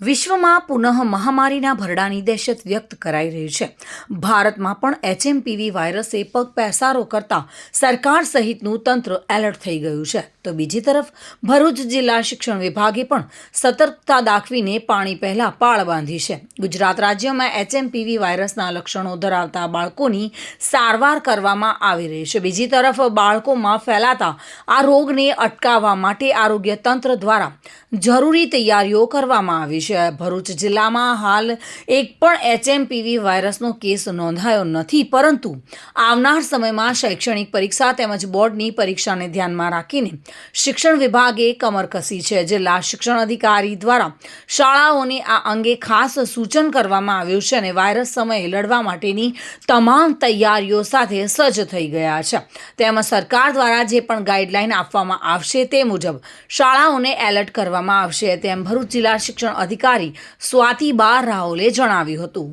વિશ્વમાં પુનઃ મહામારીના ભરડાની દહેશત વ્યક્ત કરાઈ રહી છે. ભારતમાં પણ એચએમપીવી વાયરસે પગ પેસારો કરતા સરકાર સહિતનું તંત્ર એલર્ટ થઈ ગયું છે. તો બીજી તરફ, ભરૂચ જિલ્લા શિક્ષણ વિભાગે પણ સતર્કતા દાખવીને પાણી પહેલાં પાળ બાંધી છે. ગુજરાત રાજ્યમાં એચએમપીવી વાયરસના લક્ષણો ધરાવતા બાળકોની સારવાર કરવામાં આવી રહી છે. બીજી તરફ, બાળકોમાં ફેલાતા આ રોગને અટકાવવા માટે આરોગ્ય તંત્ર દ્વારા જરૂરી તૈયારીઓ કરવામાં આવી છે. ભરૂચ જિલ્લામાં હાલ એક પણ એચએમપીવી વાયરસનો કેસ નોંધાયો નથી, પરંતુ આવનાર સમયમાં શૈક્ષણિક પરીક્ષા તેમજ બોર્ડની પરીક્ષાને ધ્યાનમાં રાખીને શિક્ષણ વિભાગે કમર કસી છે. જિલ્લા શિક્ષણ અધિકારી દ્વારા શાળાઓને આ અંગે ખાસ સૂચન કરવામાં આવ્યું છે અને વાયરસ સમયે લડવા માટેની તમામ તૈયારીઓ સાથે સજ્જ થઈ ગયા છે. તેમાં સરકાર દ્વારા જે પણ ગાઈડલાઈન આપવામાં આવશે તે મુજબ શાળાઓને એલર્ટ કરવામાં આવશે તેમ ભરૂચ જિલ્લા શિક્ષણ અધિકારી સ્વાતિ બાર રાઓલે જણાવ્યું હતું.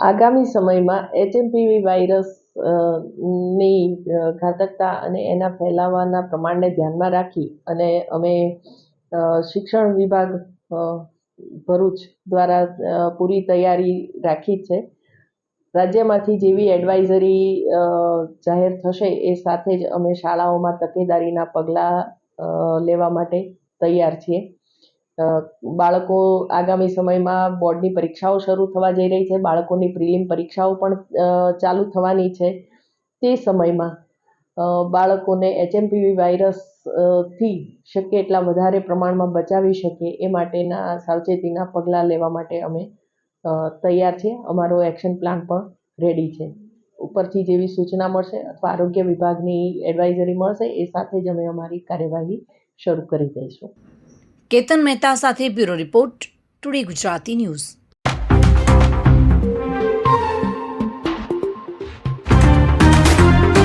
આગામી સમયમાં એચએમપીવી વાયરસની ઘાતકતા અને એના ફેલાવાના પ્રમાણને ધ્યાનમાં રાખી અને અમે શિક્ષણ વિભાગ ભરૂચ દ્વારા પૂરી તૈયારી રાખી છે. રાજ્યમાંથી જેવી એડવાઇઝરી જાહેર થશે એ સાથે જ અમે શાળાઓમાં તકેદારીના પગલાં લેવા માટે તૈયાર છીએ. બાળકો આગામી સમયમાં બોર્ડની પરીક્ષાઓ શરૂ થવા જઈ રહી છે. બાળકોની પ્રિલિમ પરીક્ષાઓ પણ ચાલુ થવાની છે તે સમયમાં. બાળકોને એચએમપીવી વાયરસથી શક્ય એટલા વધારે પ્રમાણમાં બચાવી શકીએ એ માટેના સાવચેતીના પગલાં લેવા માટે અમે તૈયાર છીએ. અમારો એક્શન પ્લાન પણ રેડી છે. ઉપરથી જેવી સૂચના મળશે અથવા આરોગ્ય વિભાગની એડવાઇઝરી મળશે, એ સાથે જ અમે અમારી કાર્યવાહી શરૂ કરી દઈશું. કેતન મહેતા સાથે bureau report, today Gujarati news.